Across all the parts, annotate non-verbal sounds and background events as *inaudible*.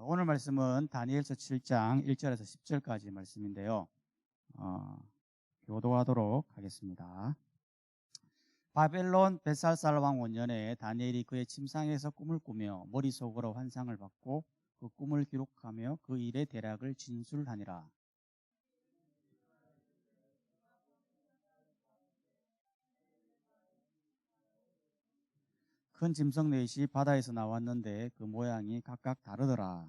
오늘 말씀은 다니엘서 7장 1절에서 10절까지 말씀인데요. 어, 교도하도록 하겠습니다. 바벨론 베살살 왕 원년에 다니엘이 그의 침상에서 꿈을 꾸며 머릿속으로 환상을 받고 그 꿈을 기록하며 그 일의 대략을 진술하니라. 큰 짐승 넷이 바다에서 나왔는데 그 모양이 각각 다르더라.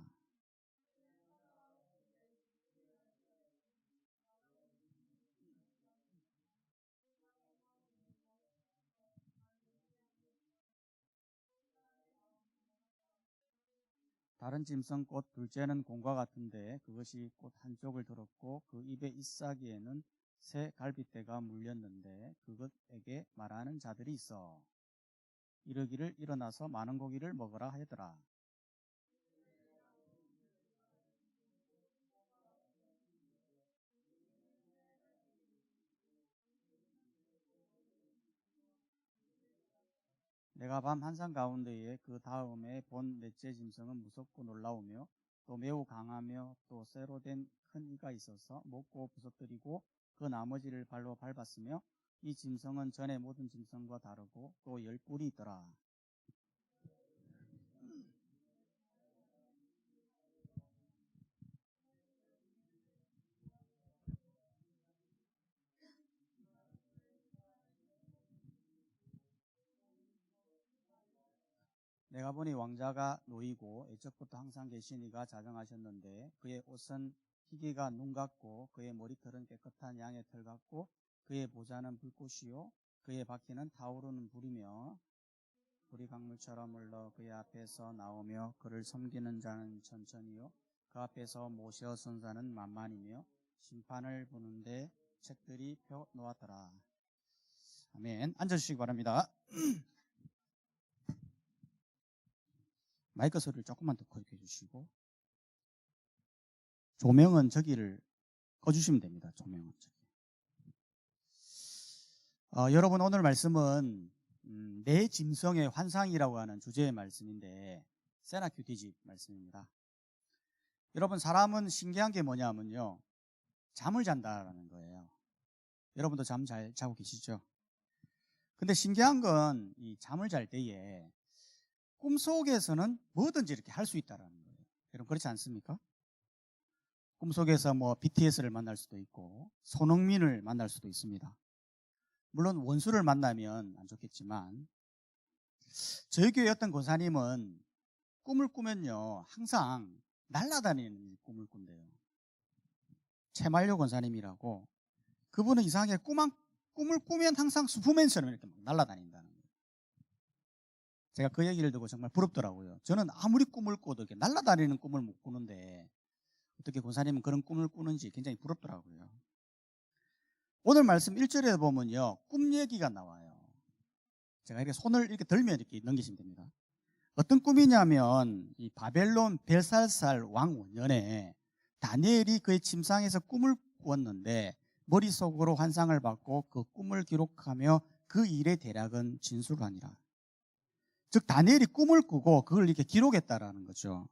다른 짐승 꽃 둘째는 공과 같은데 그것이 꽃 한쪽을 들었고 그 입의 잎사귀에는 새 갈빗대가 물렸는데 그것에게 말하는 자들이 있어 이르기를 일어나서 많은 고기를 먹으라 하더라. 내가 밤 한산 가운데에 그 다음에 본 넷째 짐승은 무섭고 놀라우며 또 매우 강하며 또 쇠로 된 큰 이가 있어서 먹고 부서뜨리고 그 나머지를 발로 밟았으며 이 짐승은 전에 모든 짐승과 다르고 또 열 뿔이 있더라. 내가 보니 왕자가 놓이고 애적부터 항상 계시니가 자정하셨는데 그의 옷은 희기가 눈 같고 그의 머리털은 깨끗한 양의 털 같고 그의 보좌는 불꽃이요 그의 바퀴는 타오르는 불이며 불이 강물처럼 흘러 그의 앞에서 나오며 그를 섬기는 자는 천천히요 그 앞에서 모셔 선 자는 만만이며 심판을 보는데 책들이 펴 놓았더라. 아멘. 앉아주시기 바랍니다. *clears throat* 마이크 소리를 조금만 더 크게 해주시고 조명은 저기를 꺼주시면 됩니다. 조명은 저기. 어, 여러분 오늘 말씀은 음, 내 짐승의 환상이라고 하는 주제의 말씀인데 세나 큐티집 말씀입니다. 여러분 사람은 신기한 게 뭐냐면요 잠을 잔다라는 거예요. 여러분도 잠 잘 자고 계시죠? 근데 신기한 건 이 잠을 잘 때에 꿈 속에서는 뭐든지 이렇게 할 수 있다라는 거예요. 여러분 그렇지 않습니까? 꿈속에서 뭐 BTS를 만날 수도 있고 손흥민을 만날 수도 있습니다. 물론 원수를 만나면 안 좋겠지만 저희 교회 어떤 권사님은 꿈을 꾸면요 항상 날아다니는 꿈을 꾼대요. 최말료 권사님이라고 그분은 이상하게 꿈 꿈을 꾸면 항상 슈퍼맨처럼 이렇게 날아다닌다는 거예요. 제가 그 얘기를 듣고 정말 부럽더라고요. 저는 아무리 꿈을 꿔도 이렇게 날아다니는 꿈을 못 꾸는데 어떻게 권사님은 그런 꿈을 꾸는지 굉장히 부럽더라고요. 오늘 말씀 1절에 보면요. 꿈 얘기가 나와요. 제가 이렇게 손을 이렇게 들면 이렇게 넘기시면 됩니다. 어떤 꿈이냐면 이 바벨론 벨살살 왕 원년에 다니엘이 그의 침상에서 꿈을 꾸었는데 머릿속으로 환상을 받고 그 꿈을 기록하며 그 일의 대략은 진술하니라. 즉 다니엘이 꿈을 꾸고 그걸 이렇게 기록했다라는 거죠.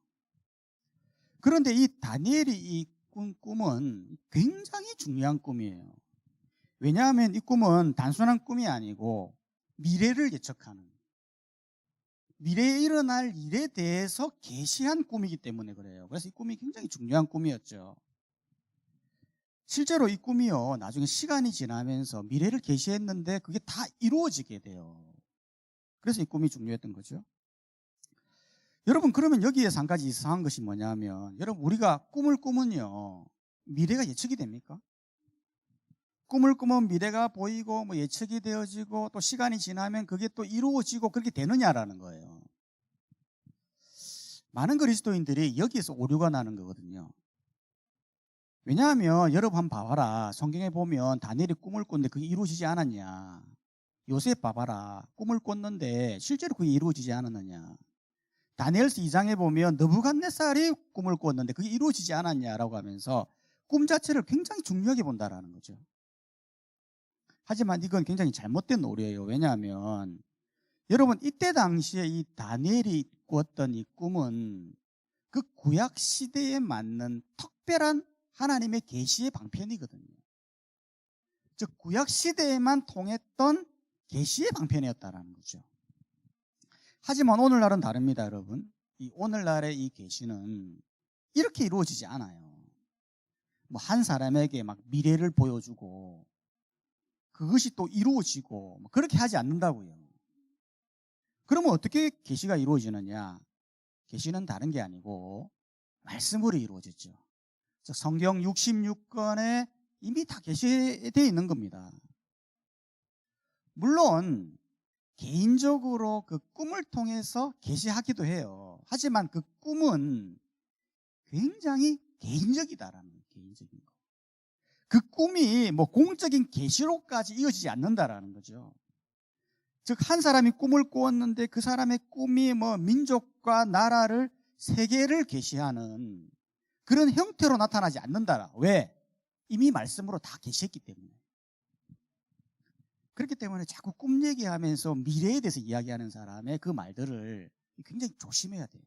그런데 이 다니엘이 이 꿈, 꿈은 굉장히 중요한 꿈이에요. 왜냐하면 이 꿈은 단순한 꿈이 아니고 미래를 예측하는 미래에 일어날 일에 대해서 계시한 꿈이기 때문에 그래요. 그래서 이 꿈이 굉장히 중요한 꿈이었죠. 실제로 이 꿈이요 나중에 시간이 지나면서 미래를 계시했는데 그게 다 이루어지게 돼요. 그래서 이 꿈이 중요했던 거죠. 여러분 그러면 여기에서 한 가지 이상한 것이 뭐냐면 여러분 우리가 꿈을 꾸면요 미래가 예측이 됩니까? 꿈을 꾸면 미래가 보이고 뭐 예측이 되어지고 또 시간이 지나면 그게 또 이루어지고 그렇게 되느냐라는 거예요. 많은 그리스도인들이 여기에서 오류가 나는 거거든요. 왜냐하면 여러분 한번 봐봐라. 성경에 보면 다니엘이 꿈을 꿨는데 그게 이루어지지 않았냐. 요셉 봐봐라. 꿈을 꿨는데 실제로 그게 이루어지지 않았느냐. 다니엘서 2장에 보면 느부갓네살이 꿈을 꿨는데 그게 이루어지지 않았냐라고 하면서 꿈 자체를 굉장히 중요하게 본다라는 거죠. 하지만 이건 굉장히 잘못된 오류예요. 왜냐하면 여러분 이때 당시에 이 다니엘이 꿨던 이 꿈은 그 구약 시대에 맞는 특별한 하나님의 계시의 방편이거든요. 즉 구약 시대에만 통했던 계시의 방편이었다라는 거죠. 하지만 오늘날은 다릅니다, 여러분. 이 오늘날의 이 계시는 이렇게 이루어지지 않아요. 뭐 한 사람에게 막 미래를 보여주고 그것이 또 이루어지고 뭐 그렇게 하지 않는다고요. 그러면 어떻게 계시가 이루어지느냐? 계시는 다른 게 아니고 말씀으로 이루어졌죠. 성경 66권에 이미 다 계시되어 있는 겁니다. 물론 개인적으로 그 꿈을 통해서 계시하기도 해요. 하지만 그 꿈은 굉장히 개인적이다라는. 개인적인 거. 그 꿈이 뭐 공적인 계시로까지 이어지지 않는다라는 거죠. 즉 한 사람이 꿈을 꾸었는데 그 사람의 꿈이 뭐 민족과 나라를 세계를 계시하는 그런 형태로 나타나지 않는다. 왜? 이미 말씀으로 다 계셨기 때문에. 그렇기 때문에 자꾸 꿈 얘기하면서 미래에 대해서 이야기하는 사람의 그 말들을 굉장히 조심해야 돼요.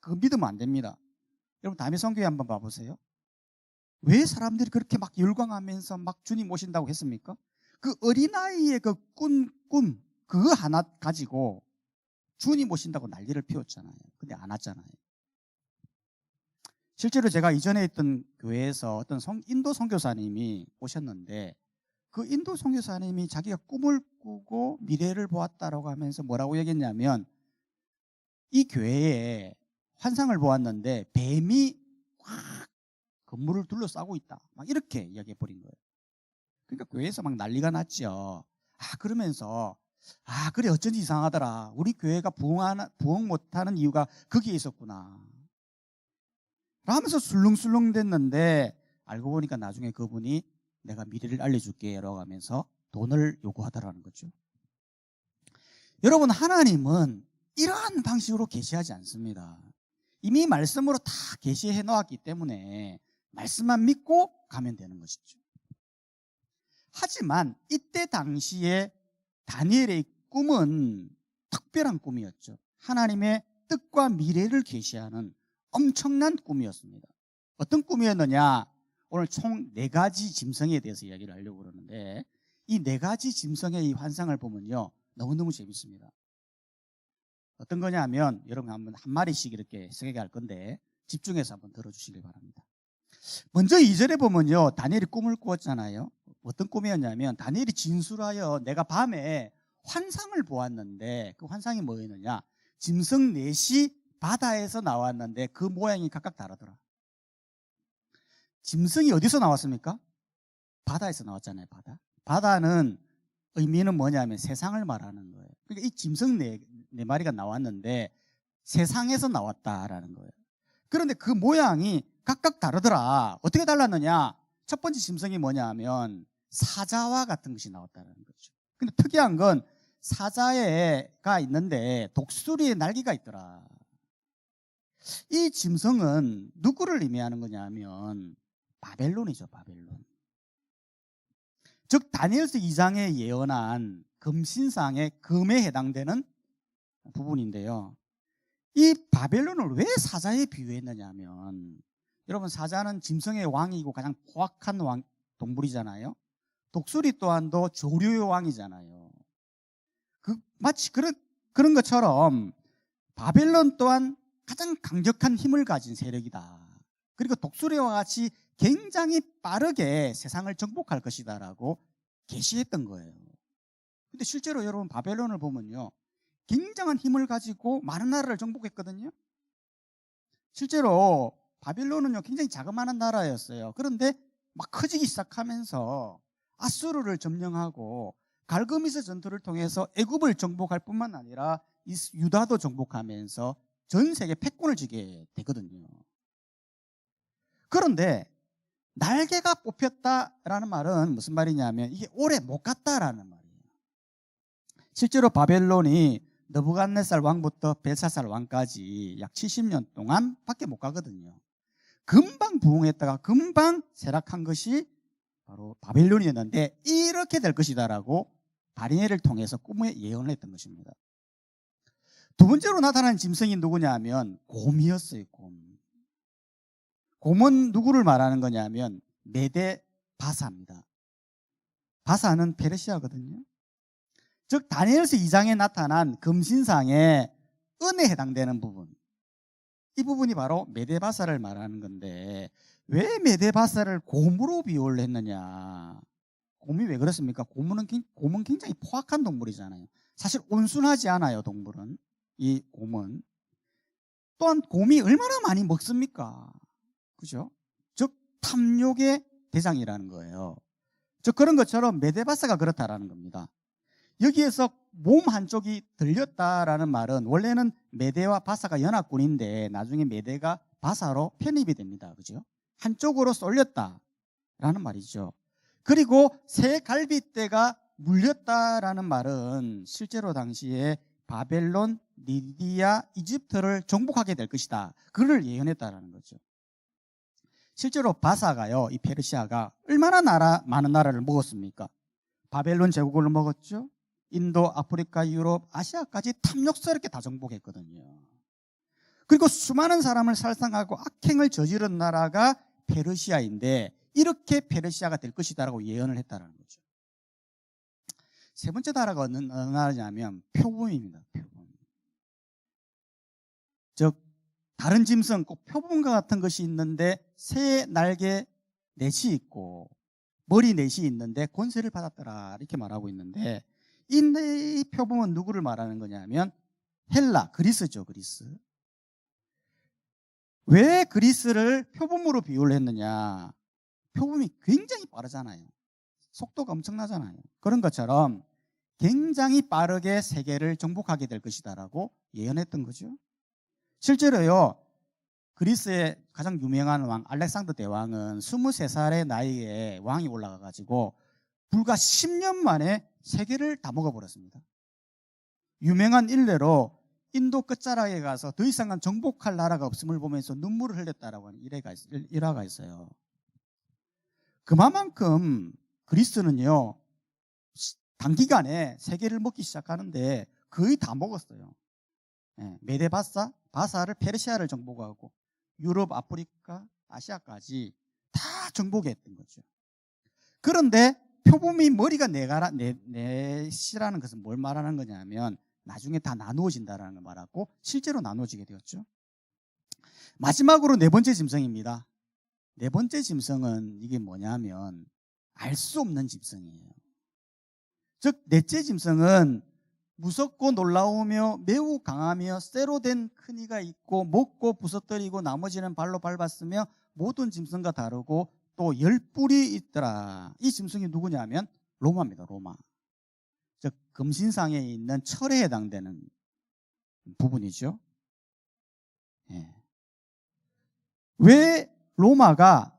그거 믿으면 안 됩니다. 여러분 다음에 성교회 한번 봐보세요. 왜 사람들이 그렇게 막 열광하면서 막 주님 모신다고 했습니까? 그 어린아이의 그 꿈, 꿈, 그거 하나 가지고 주님 모신다고 난리를 피웠잖아요. 근데 안 왔잖아요. 실제로 제가 이전에 있던 교회에서 어떤 성, 인도 선교사님이 오셨는데 그 인도 선교사님이 자기가 꿈을 꾸고 미래를 보았다라고 하면서 뭐라고 얘기했냐면 이 교회에 환상을 보았는데 뱀이 꽉 건물을 둘러싸고 있다. 막 이렇게 이야기해 버린 거예요. 그러니까 교회에서 막 난리가 났죠. 아 그러면서 아 그래 어쩐지 이상하더라. 우리 교회가 부흥하는 부흥 못하는 이유가 거기에 있었구나. 하면서 술렁술렁 됐는데 알고 보니까 나중에 그분이 내가 미래를 알려줄게 라고 하면서 돈을 요구하더라는 거죠. 여러분 하나님은 이러한 방식으로 계시하지 않습니다. 이미 말씀으로 다 계시해 놓았기 때문에 말씀만 믿고 가면 되는 것이죠. 하지만 이때 당시에 다니엘의 꿈은 특별한 꿈이었죠. 하나님의 뜻과 미래를 계시하는 엄청난 꿈이었습니다. 어떤 꿈이었느냐? 오늘 총 네 가지 짐승에 대해서 이야기를 하려고 그러는데 이 네 가지 짐승의 이 환상을 보면요. 너무너무 재밌습니다. 어떤 거냐 하면 여러분 한 마리씩 이렇게 갈 건데 집중해서 한번 들어주시길 바랍니다. 먼저 이절에 보면요. 다니엘이 꿈을 꾸었잖아요. 어떤 꿈이었냐면 다니엘이 진술하여 내가 밤에 환상을 보았는데 그 환상이 뭐였느냐? 짐승 넷이 바다에서 나왔는데 그 모양이 각각 다르더라. 짐승이 어디서 나왔습니까? 바다에서 나왔잖아요, 바다. 바다는 의미는 뭐냐면 세상을 말하는 거예요. 그러니까 이 짐승 네, 네 마리가 나왔는데 세상에서 나왔다라는 거예요. 그런데 그 모양이 각각 다르더라. 어떻게 달랐느냐? 첫 번째 짐승이 뭐냐 하면 사자와 같은 것이 나왔다는 거죠. 근데 특이한 건 사자가 있는데 독수리의 날개가 있더라. 이 짐승은 누구를 의미하는 거냐면 바벨론이죠, 바벨론. 즉 다니엘서 2장에 예언한 금신상의 금에 해당되는 부분인데요. 이 바벨론을 왜 사자에 비유했느냐 하면 여러분 사자는 짐승의 왕이고 가장 포악한 왕, 동물이잖아요. 독수리 또한도 조류의 왕이잖아요. 그 마치 그런 그런 것처럼 바벨론 또한 가장 강력한 힘을 가진 세력이다. 그리고 독수리와 같이 굉장히 빠르게 세상을 정복할 것이다라고 계시했던 거예요. 근데 실제로 여러분 바벨론을 보면요. 굉장한 힘을 가지고 많은 나라를 정복했거든요. 실제로 바빌론은요 굉장히 자그마한 나라였어요. 그런데 막 커지기 시작하면서 아수르를 점령하고 갈그미스 전투를 통해서 애굽을 정복할 뿐만 아니라 유다도 정복하면서 전 세계 패권을 쥐게 되거든요. 그런데 날개가 뽑혔다라는 말은 무슨 말이냐면 이게 오래 못 갔다라는 말이에요. 실제로 바벨론이 너부갓네살 왕부터 벨사살 왕까지 약 70년 동안 밖에 못 가거든요. 금방 부흥했다가 금방 쇠락한 것이 바로 바벨론이었는데 이렇게 될 것이다라고 바리네를 통해서 꿈에 예언을 했던 것입니다. 두 번째로 나타난 짐승이 누구냐면 곰이었어요. 곰. 곰은 누구를 말하는 거냐면 메데 바사입니다. 바사는 페르시아거든요. 즉 다니엘서 2장에 나타난 금신상의 은에 해당되는 부분. 이 부분이 바로 메데바사를 말하는 건데 왜 메데바사를 곰으로 비유를 했느냐? 곰이 왜 그렇습니까? 곰은, 곰은 굉장히 포악한 동물이잖아요. 사실 온순하지 않아요, 동물은. 이 곰은. 또한 곰이 얼마나 많이 먹습니까? 그죠? 즉, 탐욕의 대장이라는 거예요. 즉, 그런 것처럼 메데바사가 그렇다라는 겁니다. 여기에서 몸 한쪽이 들렸다라는 말은 원래는 메데와 바사가 연합군인데 나중에 메데가 바사로 편입이 됩니다. 그죠? 한쪽으로 쏠렸다라는 말이죠. 그리고 새 갈빗대가 물렸다라는 말은 실제로 당시에 바벨론, 리디아, 이집트를 정복하게 될 것이다. 그를 예언했다라는 거죠. 실제로 바사가요, 이 페르시아가 얼마나 나라 많은 나라를 먹었습니까? 바벨론 제국을 먹었죠. 인도, 아프리카, 유럽, 아시아까지 탐욕스럽게 다 정복했거든요. 그리고 수많은 사람을 살상하고 악행을 저지른 나라가 페르시아인데 이렇게 페르시아가 될 것이다라고 예언을 했다는 거죠. 세 번째 나라가 어느 나라냐면 표범입니다. 표범. 즉 다른 짐승 꼭 표범과 같은 것이 있는데 새 날개 넷이 있고 머리 넷이 있는데 권세를 받았더라 이렇게 말하고 있는데 이 표범은 누구를 말하는 거냐면 헬라 그리스죠 그리스. 왜 그리스를 표범으로 비유를 했느냐? 표범이 굉장히 빠르잖아요. 속도가 엄청나잖아요. 그런 것처럼 굉장히 빠르게 세계를 정복하게 될 것이다라고 예언했던 거죠. 실제로요 그리스의 가장 유명한 왕 알렉산더 대왕은 23살의 나이에 왕이 올라가 가지고 불과 10년 만에 세계를 다 먹어버렸습니다. 유명한 일례로 인도 끝자락에 가서 더 이상은 정복할 나라가 없음을 보면서 눈물을 흘렸다라고 하는 일화가, 일화가 있어요. 그만큼 그리스는요, 단기간에 세계를 먹기 시작하는데 거의 다 먹었어요. 네, 메데바사, 바사를 페르시아를 정복하고 유럽, 아프리카, 아시아까지 다 정복했던 거죠. 그런데 표범이 머리가 네가라, 네, 넷이라는 것은 뭘 말하는 거냐면 나중에 다 나누어진다라는 걸 말하고 실제로 나누어지게 되었죠. 마지막으로 네 번째 짐승입니다. 네 번째 짐승은 이게 뭐냐면 알 수 없는 짐승이에요. 즉 넷째 짐승은 무섭고 놀라우며 매우 강하며 쇠로 된 큰 이가 있고 먹고 부서뜨리고 나머지는 발로 밟았으며 모든 짐승과 다르고 또 열 뿔이 있더라. 이 짐승이 누구냐면 로마입니다. 로마. 즉 금신상에 있는 철에 해당되는 부분이죠. 예. 왜 로마가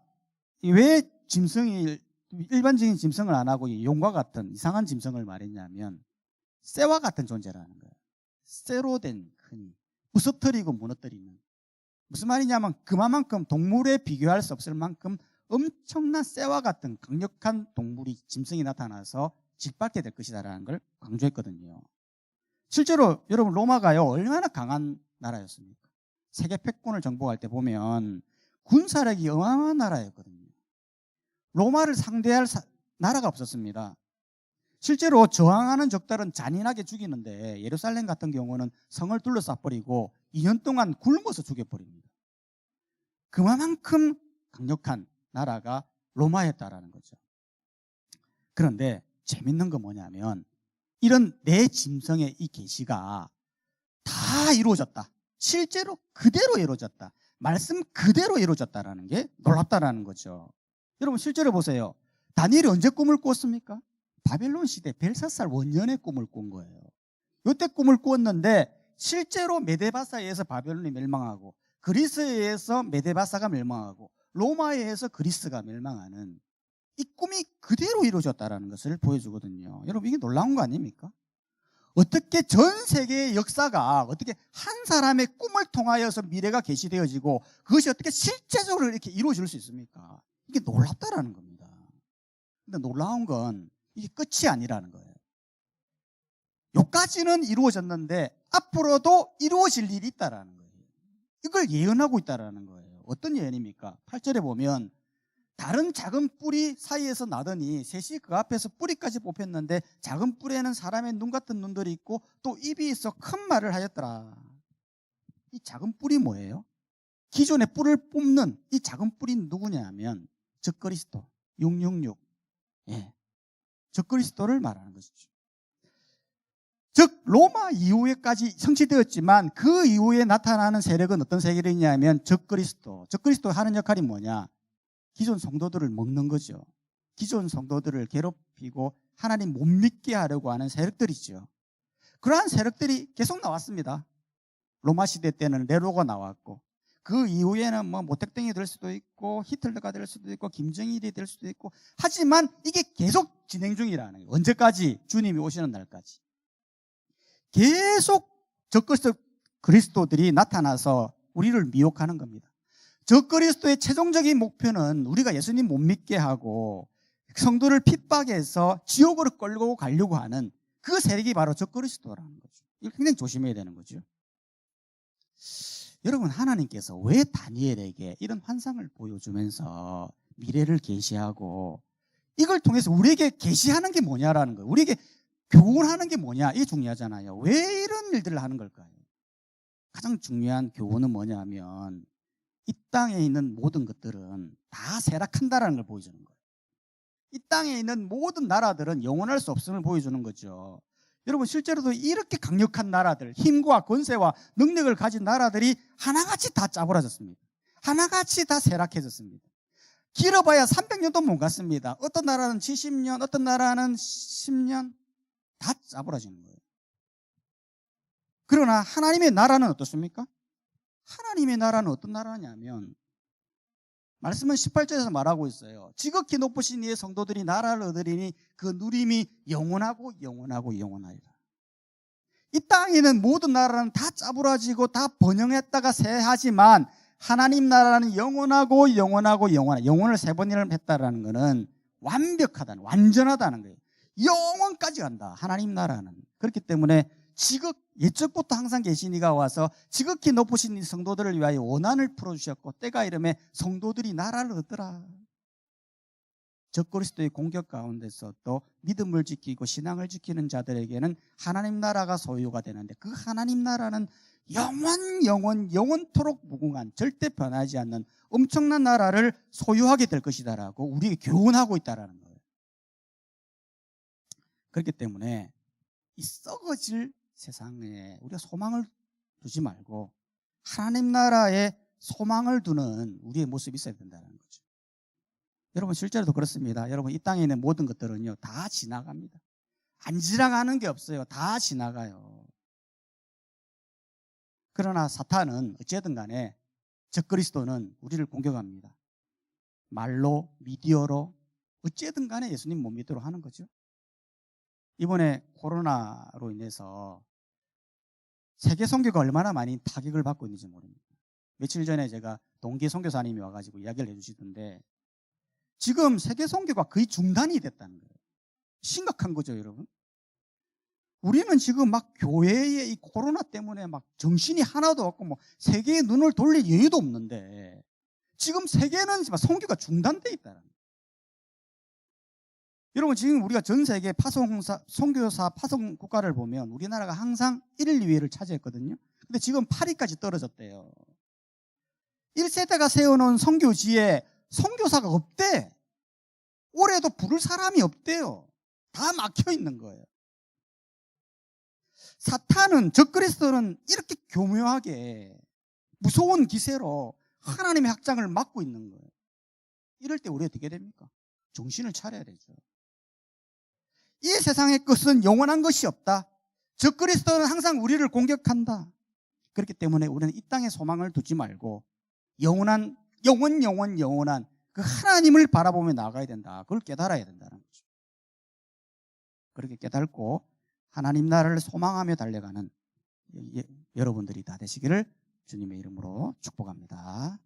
왜 짐승이 일반적인 짐승을 안 하고 용과 같은 이상한 짐승을 말했냐면 쇠와 같은 존재라는 거예요. 쇠로 된 큰이 부서뜨리고 무너뜨리는 무슨 말이냐면 그만큼 동물에 비교할 수 없을 만큼 엄청난 쇠와 같은 강력한 동물이 짐승이 나타나서 짓밟게 될 것이다라는 걸 강조했거든요. 실제로 여러분 로마가요 얼마나 강한 나라였습니까? 세계 패권을 정복할 때 보면 군사력이 어마어마한 나라였거든요. 로마를 상대할 사, 나라가 없었습니다. 실제로 저항하는 적들은 잔인하게 죽이는데 예루살렘 같은 경우는 성을 둘러싸 버리고 2년 동안 굶어서 죽여버립니다. 그만큼 강력한 나라가 로마였다라는 거죠. 그런데 재밌는 건 뭐냐면 이런 내 짐승의 이 계시가 다 이루어졌다. 실제로 그대로 이루어졌다. 말씀 그대로 이루어졌다라는 게 놀랍다라는 거죠. 여러분 실제로 보세요. 다니엘이 언제 꿈을 꿨습니까? 바벨론 시대 벨사살 원년의 꿈을 꾼 거예요. 요때 꿈을 꾸었는데 실제로 메데바사에 의해서 바벨론이 멸망하고 그리스에 의해서 메데바사가 멸망하고 로마에 의해서 그리스가 멸망하는 이 꿈이 그대로 이루어졌다는 것을 보여주거든요. 여러분 이게 놀라운 거 아닙니까? 어떻게 전 세계의 역사가 어떻게 한 사람의 꿈을 통하여서 미래가 계시되어지고 그것이 어떻게 실제적으로 이렇게 이루어질 수 있습니까? 이게 놀랍다라는 겁니다. 근데 놀라운 건 이게 끝이 아니라는 거예요. 요까지는 이루어졌는데 앞으로도 이루어질 일이 있다라는 거예요. 이걸 예언하고 있다라는 거예요. 어떤 예언입니까? 8절에 보면 다른 작은 뿌리 사이에서 나더니 셋이 그 앞에서 뿌리까지 뽑혔는데 작은 뿌리에는 사람의 눈 같은 눈들이 있고 또 입이 있어 큰 말을 하였더라. 이 작은 뿌리 뭐예요? 기존의 뿔을 뽑는 이 작은 뿌리는 누구냐면 적그리스도 666. 예. 적그리스도를 말하는 것이죠. 즉 로마 이후에까지 성취되었지만 그 이후에 나타나는 세력은 어떤 세력이냐면 적그리스도. 적그리스도 하는 역할이 뭐냐? 기존 성도들을 먹는 거죠. 기존 성도들을 괴롭히고 하나님 못 믿게 하려고 하는 세력들이죠. 그러한 세력들이 계속 나왔습니다. 로마 시대 때는 네로가 나왔고 그 이후에는 뭐 모택땡이 될 수도 있고 히틀러가 될 수도 있고 김정일이 될 수도 있고 하지만 이게 계속 진행 중이라는 거예요. 언제까지? 주님이 오시는 날까지. 계속 적그리스도 그리스도들이 나타나서 우리를 미혹하는 겁니다. 적그리스도의 최종적인 목표는 우리가 예수님 못 믿게 하고 성도를 핍박해서 지옥으로 끌고 가려고 하는 그 세력이 바로 적그리스도라는 거죠. 이거 굉장히 조심해야 되는 거죠. 여러분 하나님께서 왜 다니엘에게 이런 환상을 보여주면서 미래를 계시하고 이걸 통해서 우리에게 계시하는 게 뭐냐라는 거예요. 우리에게 교훈 하는 게 뭐냐 이게 중요하잖아요. 왜 이런 일들을 하는 걸까요? 가장 중요한 교훈은 뭐냐면 이 땅에 있는 모든 것들은 다 쇠락한다라는 걸 보여주는 거예요. 이 땅에 있는 모든 나라들은 영원할 수 없음을 보여주는 거죠. 여러분 실제로도 이렇게 강력한 나라들, 힘과 권세와 능력을 가진 나라들이 하나같이 다 짜부라졌습니다. 하나같이 다 쇠락해졌습니다. 길어봐야 300년도 못 갔습니다. 어떤 나라는 70년, 어떤 나라는 10년 다 짜부라지는 거예요. 그러나 하나님의 나라는 어떻습니까? 하나님의 나라는 어떤 나라냐면 말씀은 18절에서 말하고 있어요. 지극히 높으신 이의 성도들이 나라를 얻으리니 그 누림이 영원하고 영원하고 영원하리라. 이 땅에는 모든 나라는 다 짜부라지고 다 번영했다가 새하지만 하나님 나라는 영원하고 영원하고 영원하 영원을 세 번이나 했다라는 것은 완벽하다는 완전하다는 거예요. 영원까지 간다. 하나님 나라는 그렇기 때문에 지극 예적부터 항상 계신 이가 와서 지극히 높으신 이 성도들을 위하여 원한을 풀어주셨고 때가 이름에 성도들이 나라를 얻더라. 적그리스도의 공격 가운데서 또 믿음을 지키고 신앙을 지키는 자들에게는 하나님 나라가 소유가 되는데 그 하나님 나라는 영원 영원 영원토록 무궁한 절대 변하지 않는 엄청난 나라를 소유하게 될 것이다라고 우리에게 교훈하고 있다라는. 그렇기 때문에 이 썩어질 세상에 우리가 소망을 두지 말고 하나님 나라에 소망을 두는 우리의 모습이 있어야 된다는 거죠. 여러분 실제로도 그렇습니다. 여러분 이 땅에 있는 모든 것들은요 다 지나갑니다. 안 지나가는 게 없어요. 다 지나가요. 그러나 사탄은 어쨌든 간에 적그리스도는 우리를 공격합니다. 말로 미디어로 어쨌든 간에 예수님 못 믿도록 하는 거죠. 이번에 코로나로 인해서 세계 선교가 얼마나 많이 타격을 받고 있는지 모릅니다. 며칠 전에 제가 동기 선교사님이 와가지고 이야기를 해주시던데 지금 세계 선교가 거의 중단이 됐다는 거예요. 심각한 거죠, 여러분. 우리는 지금 막 교회의 이 코로나 때문에 막 정신이 하나도 없고 뭐 세계의 눈을 돌릴 여유도 없는데 지금 세계는 선교가 중단돼 있다는 거예요. 여러분 지금 우리가 전 세계 파송사 선교사 파송 국가를 보면 우리나라가 항상 1위, 2위를 차지했거든요. 근데 지금 8위까지 떨어졌대요. 1세대가 세워놓은 선교지에 선교사가 없대. 올해도 부를 사람이 없대요. 다 막혀 있는 거예요. 사탄은 적그리스도는 이렇게 교묘하게 무서운 기세로 하나님의 학장을 막고 있는 거예요. 이럴 때 우리 어떻게 됩니까? 정신을 차려야 되죠. 이 세상의 것은 영원한 것이 없다. 적 그리스도는 항상 우리를 공격한다. 그렇기 때문에 우리는 이 땅에 소망을 두지 말고 영원한 영원 영원 영원한 그 하나님을 바라보며 나가야 된다. 그걸 깨달아야 된다는 거죠. 그렇게 깨닫고 하나님 나라를 소망하며 달려가는 여러분들이 다 되시기를 주님의 이름으로 축복합니다.